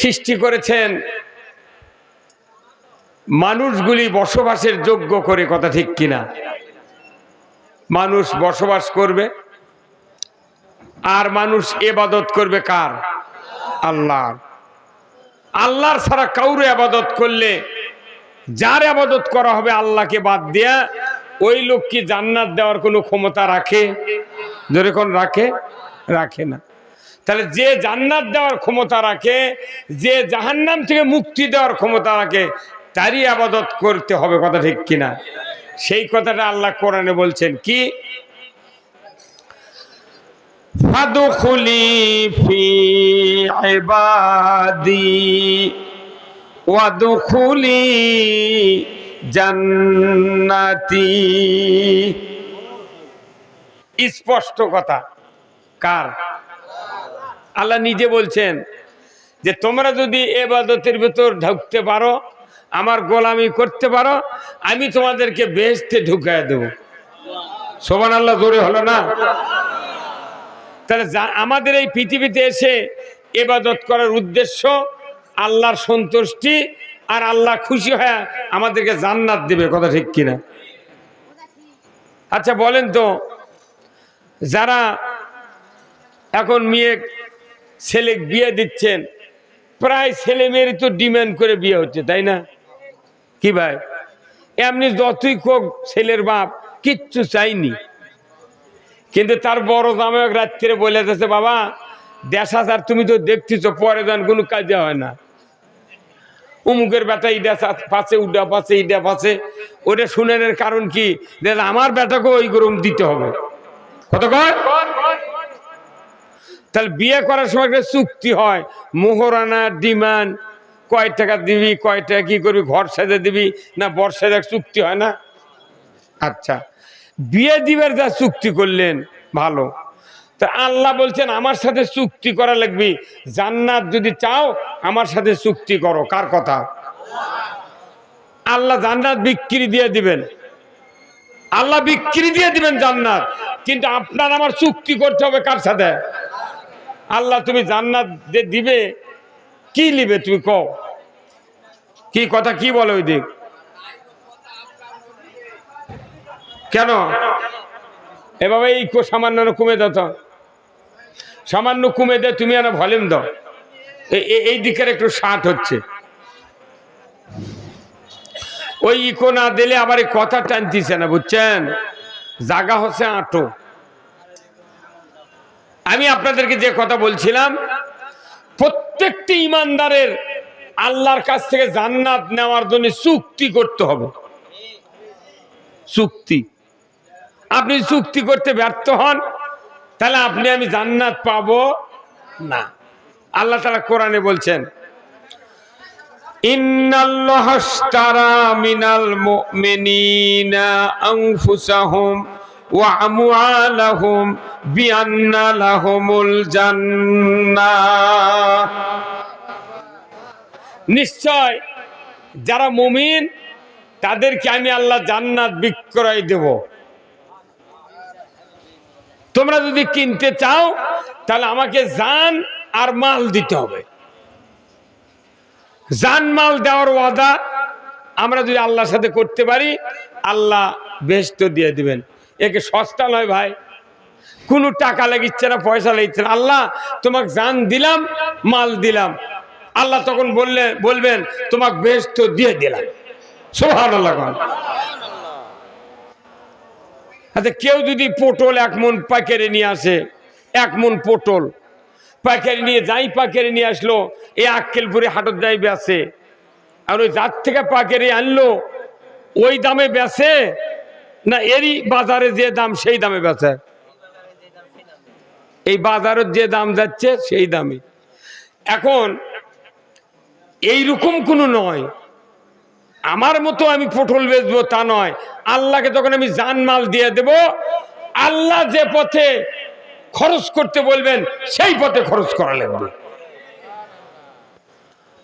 সৃষ্টি করেছেন। মানুষগুলি বসবাসের যোগ্য করে কথা ঠিক কিনা। মানুষ বসবাস করবে, আর মানুষ এবাদত করবে কার? আল্লাহ আল্লাহর ছাড়া কাউরে আবাদত করলে যার আবাদত করা হবে আল্লাহকে বাদ দেয়া ওই লোক কি জান্নাত দেওয়ার কোনো ক্ষমতা রাখে? যেরকম রাখে? রাখে না। তাহলে যে জান্নাত দেওয়ার ক্ষমতা রাখে, যে জাহান্নাম থেকে মুক্তি দেওয়ার ক্ষমতা রাখে, তারই আবাদত করতে হবে কথা ঠিক কিনা? সেই কথাটা আল্লাহ কোরআনে বলছেন কি? ফাদখুলি ফি ওয়াদখুলি জান্নাতি। স্পষ্ট কথা। কার? আল্লাহ নিজে বলছেন যে তোমরা যদি এবাদতের ভেতর ঢুকতে পারো, আমার গোলামি করতে পারো, আমি তোমাদেরকে বেহেস্তে ঢুকায় দেব। সোবান আল্লাহ জোরে হলো না? তাহলে আমাদের এই পৃথিবীতে এসে এবাদত করার উদ্দেশ্য আল্লাহর সন্তুষ্টি আর আল্লাহ খুশি হয়ে আমাদেরকে জান্নাত দেবে, কথা ঠিক কিনা? আচ্ছা বলেন তো, যারা এখন মেয়ে ছেলে বিয়ে দিচ্ছেন, প্রায় ছেলে মেয়েরই তো ডিম্যান্ড করে বিয়ে হচ্ছে, তাই না? কি ভাই? এমনি যতই কোক ছেলের বাপ, কিচ্ছু চাইনি। কিন্তু তার বড় দামে রাত্রে বলে দিয়েছে, বাবা দেশ হাজার তুমি তো দেখতেছ, পরে যান কোনো কাজে হয় না। উমুকের বেটা ইডা পাশে উডা পাচ্ছে ইডা পাচ্ছে ওটা শুনেনের কারণ কি? আমার বেটাকে ওই গরম দিতে হবে। কত কয়? তাহলে বিয়ে করার সময় একটা চুক্তি হয়। মোহরানা, ডিমান্ড, কয় টাকা দিবি, কয় টাকা কি করবি, ঘর সাজে দিবি, না বর্ষার এক চুক্তি হয় না? আচ্ছা বিয়ে দিবার যা চুক্তি করলেন, ভালো। তা আল্লাহ বলছেন, আমার সাথে চুক্তি করা লাগবে। জান্নাত যদি চাও, আমার সাথে চুক্তি করো। কার কথা? আল্লাহ জান্নাত বিক্রি দিয়ে দিবেন। আল্লাহ বিক্রি দিয়ে দিবেন জান্নাত। কিন্তু আপনার আমার চুক্তি করতে হবে কার সাথে? আল্লাহ তুমি জান্নাত যে দিবে, কি নিবে তুমি কও? কি কথা কি বলো ওই দিক? কেন? এভাবে এই সামান্য কমে দাও তো। সামান্য কমে দে তুমি এনে ভলিউম দাও। এই দিকের একটু ষাট হচ্ছে। ওই ইকো না দিলে আবার এই কথা টানতিছে না, বুঝছেন? জাগা হচ্ছে আটো। আমি আপনাদেরকে যে কথা বলছিলাম, প্রত্যেকটি ইমানদারের আল্লাহর কাছ থেকে জান্নাত নেওয়ার জন্য চুক্তি করতে হবে। চুক্তি। আপনি চুক্তি করতে ব্যর্থ হন, তাহলে আপনি আমি জান্নাত পাবো না। আল্লাহ তারা কোরআনে বলছেন, ইন্নাল্লাহ মিনাল মুমিনিনা আনফুসাহুম। আমওয়ালাহুম বিআন্না লাহুমুল জান্নাহ নিশ্চয় যারা মুমিন, তাদেরকে আমি আল্লাহ জান্নাত বিক্রয় দেব। তোমরা যদি কিনতে চাও, তাহলে আমাকে জান আর মাল দিতে হবে। জান মাল দেওয়ার ওয়াদা আমরা যদি আল্লাহর সাথে করতে পারি, আল্লাহ বেস্ত দিয়ে দিবেন। একে সস্তা নয় ভাই। কোনো টাকা লাগিচ্ছে না, পয়সা লাগিচ্ছে না। আল্লাহ, তোমাকে জান দিলাম, মাল দিলাম। আল্লাহ তখন বললে, বলবেন, তোমাকে বেস্ত দিয়ে দিলাম। সোহান আল্লাহ আচ্ছা কেউ যদি পটল এক মন পাইকারি নিয়ে আসে, এক মন পটল, পাইকারি নিয়ে যাই পাইকারি নিয়ে আসলো এই আক্কেলপুরে হাটত যাই বেসে আর ওই যার থেকে পাইকারি আনলো, ওই দামে বেচে না, এরই বাজারে যে দাম, সেই দামে বেচে। এই বাজারের যে দাম যাচ্ছে, সেই দামে। এখন, এইরকম কোনো নয়। আমার মতো আমি পটল বেচবো তা নয়। আল্লাহকে তখন আমি জানমাল দিয়ে দেব, আল্লাহ যে পথে খরচ করতে বলবেন, সেই পথে খরচ করা লাগবে।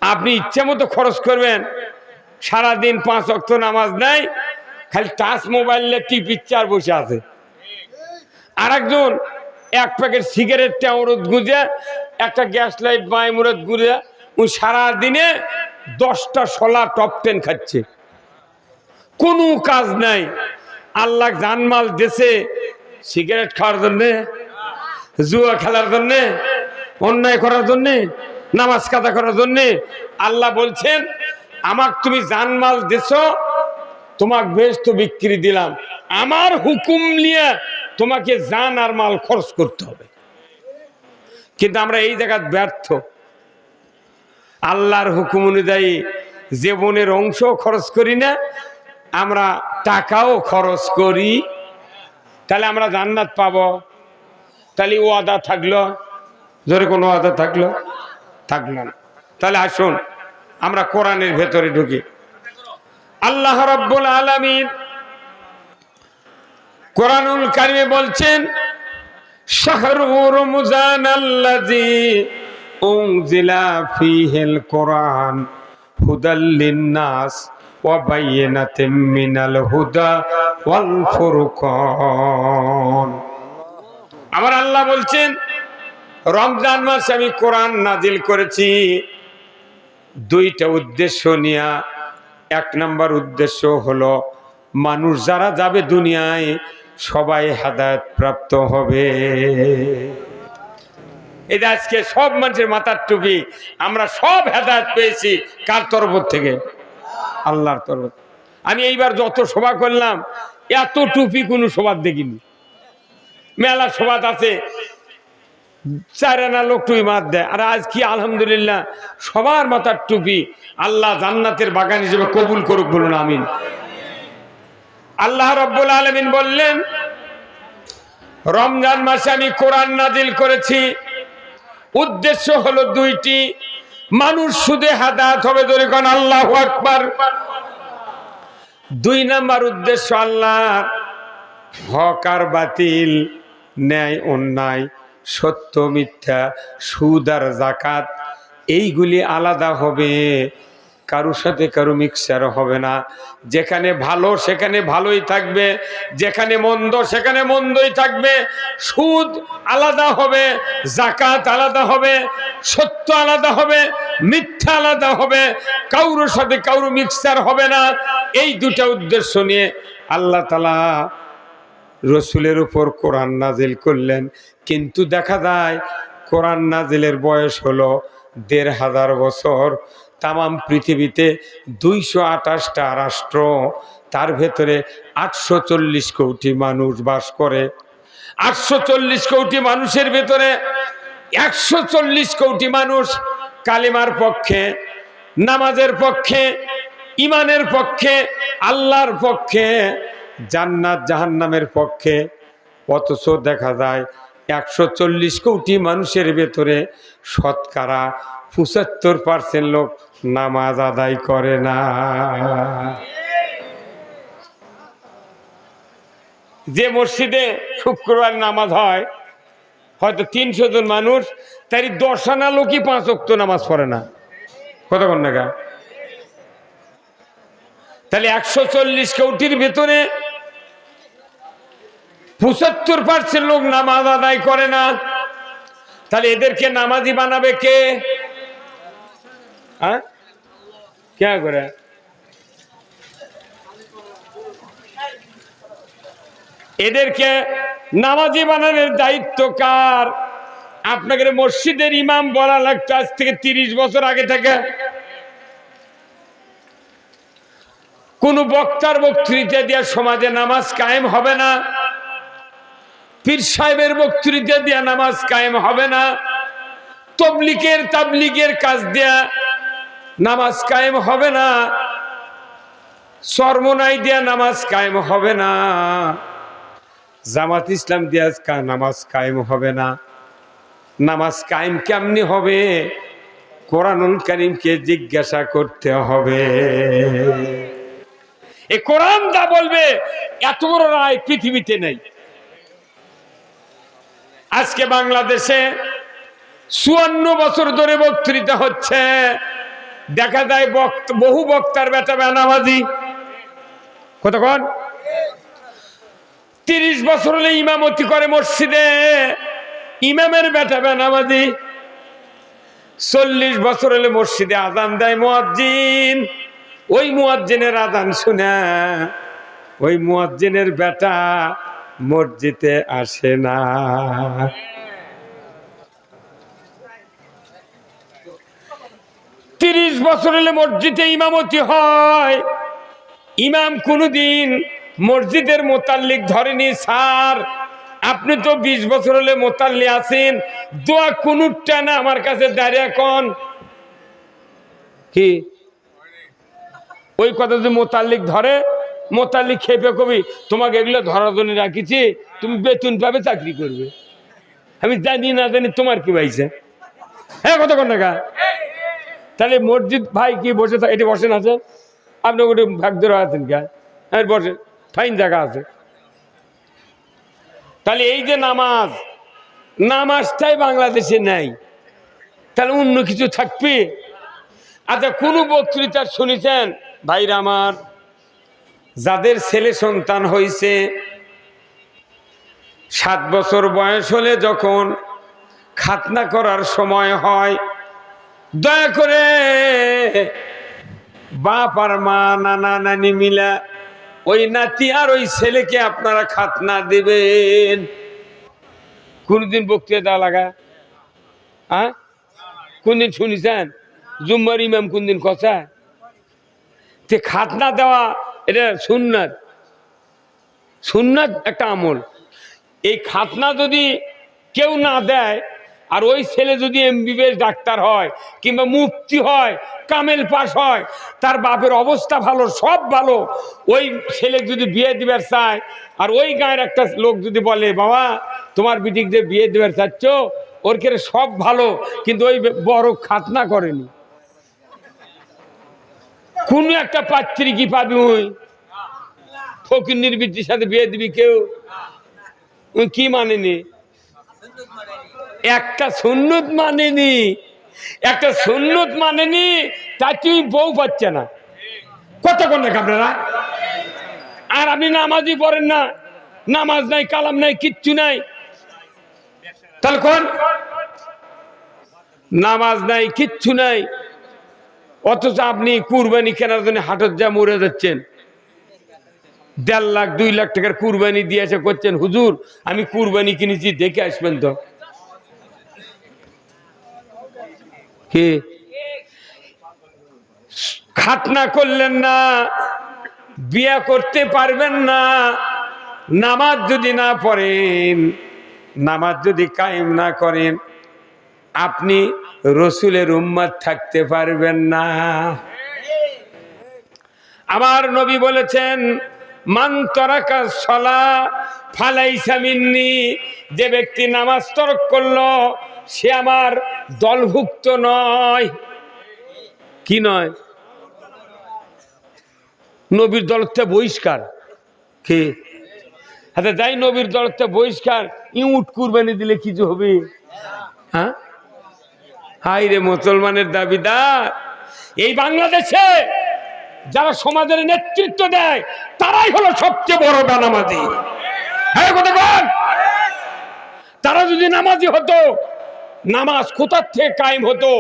আপনি ইচ্ছে মতো খরচ করবেন। সারাদিন পাঁচ অক্ত নামাজ নাই খালি টাচ মোবাইলে টিপিচ্ছে আর বসে আছে। আর একজন এক প্যাকেট সিগারেট টাউরত গুঁজে, একটা গ্যাস লাইট বাই মুরত গুঁজে ও সারাদিনে দশটা শলা টপ টেন খাচ্ছে। কোনো কাজ নাই। আল্লাহ জানমাল দেশে সিগারেট খাওয়ার জন্যে, জুয়া খেলার জন্যে, অন্যায় করার জন্যে, নামাজ কাদা করার জন্যে। আল্লাহ বলছেন, আমাক তুমি জানমাল দেশ তোমাক বেশ তো বিক্রি দিলাম। আমার হুকুম নিয়ে তোমাকে জান আর মাল খরচ করতে হবে। কিন্তু আমরা এই জায়গায় ব্যর্থ। আল্লাহর হুকুম অনুযায়ী জীবনের অংশ খরচ করি না, আমরা টাকাও খরচ করি। তাহলে আমরা জান্নাত পাব। তাহলে ও আদা থাকল, জোরে কোনো আদা থাকল? থাকল না। তাহলে আসুন, আমরা কোরআনের ভেতরে ঢুকি। আল্লাহ রব্বুল আলমিন কোরআনুল কারিমে বলছেন, শাহরু রমজান আল্লাজি উনজিলা ফিহিল কোরআন হুদাল লিন্নাস ওয়া বাইয়িনাতিম মিনাল হুদা আমার আল্লাহ বলছেন, রমজান মাসে আমি কোরআন নাজিল করেছি। দুইটা উদ্দেশ্য নিয়ে এক নম্বর উদ্দেশ্য হলো, মানুষ যারা যাবে দুনিয়ায়, সবাই হেদায়ত প্রাপ্ত হবে এটা আজকে সব মানুষের মাথার টুপি, আমরা সব হেদায়ত পেয়েছি কার তরফ থেকে? আল্লাহর তরফ আমি এইবার যত সভা করলাম, এত টুপি কোনো সবার দেখিনি। মেলা সভাত আছে চার আনা লোক টুপি মাত দেয়। আর আজ কি আলহামদুলিল্লাহ সবার মাথার টুপি আল্লাহ জান্নাতের বাগান হিসেবে কবুল করুক বলুন, আমিন। আল্লাহ রব্বুল আলমিন বললেন, রমজান মাসে আমি কোরআন নাজিল করেছি। উদ্দেশ্য হলো দুইটি, মানুষ সুদে হাদাত হবে ধরে আল্লাহ আকবার। দুই নাম্বার উদ্দেশ্য আল্লাহ হক আর বাতিল, ন্যায় অন্যায় সত্য, মিথ্যা, সুদ আর জাকাত এইগুলি আলাদা হবে। কারোর সাথে কারও মিক্সার হবে না। যেখানে ভালো, সেখানে ভালোই থাকবে। যেখানে মন্দ, সেখানে মন্দই থাকবে। সুদ আলাদা হবে জাকাত আলাদা হবে, সত্য আলাদা হবে, মিথ্যা আলাদা হবে। কারোর সাথে কারও মিক্সার হবে না। এই দুটা উদ্দেশ্য নিয়ে আল্লাহ তালা রসুলের উপর কোরআন নাজিল করলেন। কিন্তু দেখা যায়, কোরআন নাজিলের বয়স হলো দেড় হাজার বছর। তামাম পৃথিবীতে দুইশো আঠাশটা রাষ্ট্র, তার ভেতরে আটশো চল্লিশ কোটি মানুষ বাস করে। আটশো চল্লিশ কোটি মানুষের ভেতরে একশো চল্লিশ কোটি মানুষ কালিমার পক্ষে, নামাজের পক্ষে ইমানের পক্ষে, আল্লাহর পক্ষে। জান্নাত জাহান্নামের পক্ষে। অথচ দেখা যায়, একশো চল্লিশ কোটি মানুষের ভেতরে শতকরা পঁচাত্তর পার্সেন্ট লোক নামাজ আদায় করে না। যে মসজিদে শুক্রবার নামাজ হয়, হয়তো তিনশো জন মানুষ, তারই দশ আনা লোকই পাঁচ অক্ত নামাজ পড়ে না। কতক্ষণ নাগা তাহলে একশো চল্লিশ কোটির ভেতরে পঁচাত্তর পার্সেন্ট লোক নামাজ আদায় করে না। তাহলে এদেরকে নামাজি বানাবে কে? হ্যাঁ কে করে? এদেরকে নামাজি বানানোর দায়িত্ব কার? আপনাকে মসজিদের ইমাম বলা লাগতো আজ থেকে তিরিশ বছর আগে থেকে। কোন বক্তার বক্তৃতা দিয়ে সমাজে নামাজ কায়েম হবে না। পীর সাহেবের বক্তৃতা দিয়া নামাজ কায়েম হবে না তবলিকের তাবলিগের কাজ দেয়া নামাজ কায়েম হবে না সর্বনাই দেয়া নামাজ কায়েম হবে না, জামাত ইসলাম দিয়া নামাজ কায়েম হবে না। নামাজ কায়েম কেমনি হবে? কোরআনুল করিমকে জিজ্ঞাসা করতে হবে। এ কোরআন দা বলবে, এত বড় রায় পৃথিবীতে নেই। আজকে বাংলাদেশে চুয়ান্ন বছর ধরে বক্তৃতা হচ্ছে। দেখা যায় বহু বক্তার বেটা বেনামাজি। কতক্ষণ তিরিশ বছর হলে ইমামতি করে মসজিদে। ইমামের বেটা বেনামাজি। চল্লিশ বছর হলে মসজিদে আজান দেয় মুয়াজ্জিন। ওই মুয়াজ্জিনের আজান শুনে। ওই মুয়াজ্জিনের বেটা মসজিদে আসে না। তিরিশ বছর হলে মসজিদে ইমামতি হয়। ইমাম কোনোদিন মসজিদের মোতাল্লিক ধরেনি, স্যার। আপনি তো বিশ বছর হলে মোতাল্লি আছেন। দোয়া কোনুটা না আমার কাছে দাঁড়িয়ে কন। কি? ওই কথা যদি মোতাল্লিক ধরে মোতাল্লিক খেপে কবি, তোমাকে এগুলো ধরার জন্য রাখিছি, তুমি বেতন পাবে, চাকরি করবে। আমি জানি না জানি তোমার কি পাইছে হ্যাঁ কতক্ষণ টাকা তাহলে মসজিদ ভাই কি বসে এটি বসেন আছে? আপনি ওটি ভাগ ধরে আছেন কে হ্যাঁ বসে ফাইন জায়গা আছে। তাহলে এই যে নামাজ নামাজটাই বাংলাদেশে নাই। তাহলে অন্য কিছু থাকবে? আচ্ছা কোনো বক্তৃতা শুনেছেন? ভাইরা আমার যাদের ছেলে সন্তান হয়েছে সাত বছর বয়স হলে যখন খাতনা করার সময় হয়, দয়া করে বাপ আর মা, নানা নানি মিলা ওই নাতি আর ওই ছেলেকে আপনারা খাতনা দেবেন। কোনদিন বক্তৃতা লাগা? হ্যাঁ কোনদিন শুনিছেন? জুম্মার ইমাম কোনদিন কথা তে খাতনা দেওয়া এটা সুন্নাত। সুন্নাত একটা আমল। এই খাতনা যদি কেউ না দেয়, আর ওই ছেলে যদি এমবিবিএস ডাক্তার হয়, কিংবা মুক্তি হয়, কামেল পাস হয়, তার বাপের অবস্থা ভালো, সব ভালো, ওই ছেলে যদি বিয়ে দিবার চায়, আর ওই গায়ের একটা লোক যদি বলে, বাবা, তোমার বিটিক বিয়ে দিবার চাচ্ছ, ওর কেরে সব ভালো? কিন্তু ওই বড় খাতনা করেনি। কোন একটা পাত্রী কি পাবি ওই ফকির নির্বৃত্তির সাথে বিয়ে দিবি কেউ? ওই কি মানেনি? একটা সুন্নত মানেনি। একটা সুন্নত মানেনি তা তুই বউ পাচ্ছে না। কত কোন আপনারা? আর আপনি নামাজই পড়েন না। নামাজ নাই, কালাম নাই, কিচ্ছু নাই। তাহলে কোন? নামাজ নাই, কিচ্ছু নাই। অথচ আপনি কুরবানি কেনার জন্য হাটত যা মরে যাচ্ছেন। দেড় লাখ, দুই লাখ টাকার কুরবানি দিয়ে এসে করছেন, হুজুর, আমি কুরবানি কিনেছি, দেখে আসবেন তো। কি? খাতনা করলেন না, বিয়া করতে পারবেন না, নামাজ যদি না পড়েন, নামাজ যদি কায়েম না করেন আপনি রসুলের উম্মাদ থাকতে পারবেন না। আমার নবী বলেছেন, মান তরাকা সলা ফালাইসা যে ব্যক্তি নামাজ তরক করল, সে আমার দলভুক্ত নয়। কি নয়? নবীর দলতে বহিষ্কার। কে? আচ্ছা যাই নবীর দলতে বহিষ্কার, ইউট কুরবানি দিলে কিছু হবে? হ্যাঁ? হাই রে মুসলমানের দাবিদার। এই বাংলাদেশে যারা সমাজের নেতৃত্ব দেয়, তারাই হলো সবচেয়ে বড় বেনামাজি। হ্যাঁ তারা যদি নামাজি হতো, নামাজ কোথার থেকে কায়েম হতো?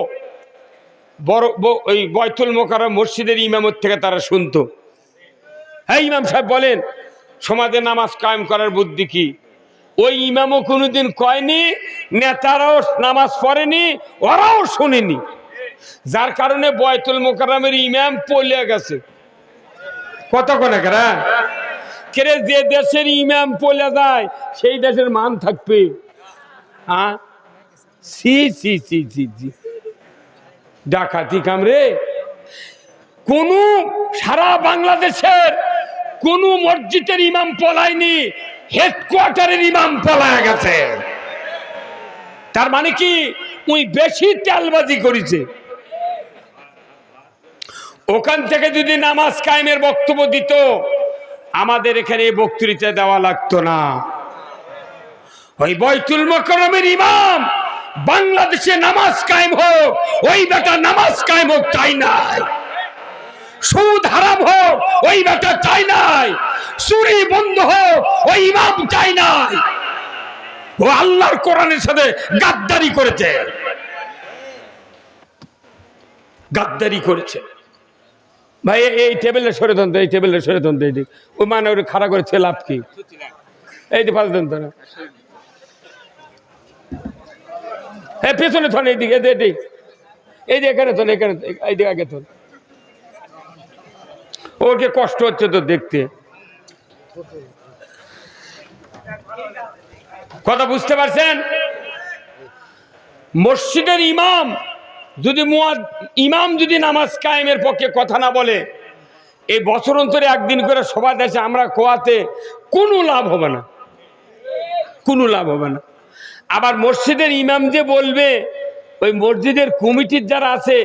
বড় ওই বয়তুল মোকার মসজিদের ইমামত থেকে তারা শুনতো। হ্যাঁ ইমাম সাহেব বলেন, সমাজে নামাজ কায়েম করার বুদ্ধি কি? ওই ইমামও কোনোদিন কয়নি নেতারাও নামাজ পড়েনি ওরাও শুনেনি। যার কারণে বয়তুল মোকারমের ইমাম পলে গেছে। কত কেরা? কেরে যে দেশের ইমাম পলে যায় সেই দেশের মান থাকবে। হ্যাঁ সি সি সি সি সি ডাকাতি কামরে কোন সারা বাংলাদেশের কোন মসজিদের ইমাম পলায়নি হেডকোয়ার্টারের ইমাম পলায় গেছে। তার মানে কি? উই বেশি তেলবাজি করেছে। ওখান থেকে যদি নামাজ কায়েমের বক্তব্য দিত, আমাদের এখানে বক্তৃতা দেওয়া লাগতো না। ওই বৈতুল মকরমের ইমাম, বাংলাদেশে নামাজ কায়েম হোক, ওই বেটা নামাজ কায়েম হোক, তাই নাই ওই চাই নাই। চুরি বন্ধ হোক ওই ইমাম চাই নাই। ও আল্লাহর কোরআনের সাথে গাদ্দারি করেছে। গাদ্দারি করেছে। ভাই, এই- টেবিলে সরে তন্ত এই টেবিলে সরে তন্ত এই দিক। ও মানে ওর খাড়া করেছে লাভ কি? এই যে ফালতন্ত না। হ্যাঁ পেছনে থন এইদিকে, এই যে এখানে থন, এখানে এই দিকে আগে থন। ওকে কষ্ট হচ্ছে তো দেখতে। কথা বুঝতে পারছেন? মসজিদের ইমাম যদি ইমাম যদি নামাজ কায়েমের পক্ষে কথা না বলে, এই বছর অন্তরে একদিন করে সভা দেশে আমরা কোয়াতে কোনো লাভ হবে না। কোনো লাভ হবে না। আবার মসজিদের ইমাম যে বলবে, ওই মসজিদের কমিটির যারা আছে,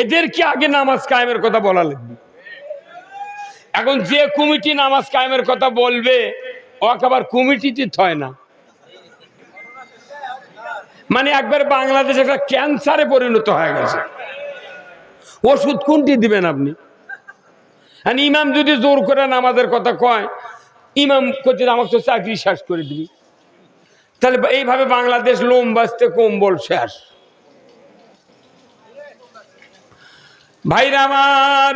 এদেরকে আগে নামাজ কায়েমের কথা বলা লাগবে। এখন যে কমিটি নামাজ কায়েমের কথা বলবে, ওকে আবার কমিটিতে হয় না। মানে একবার বাংলাদেশ একটা ক্যান্সারে পরিণত হয়ে গেছে। ওষুধ কোনটি দিবেন আপনি? ইমাম যদি জোর করে নামাজের কথা কয়, ইমাম করছে আমাকে তো চাকরি শেষ করে দিবি। তাহলে এইভাবে বাংলাদেশ লোম বাঁচতে কম্বল শেষ। ভাইরা আমার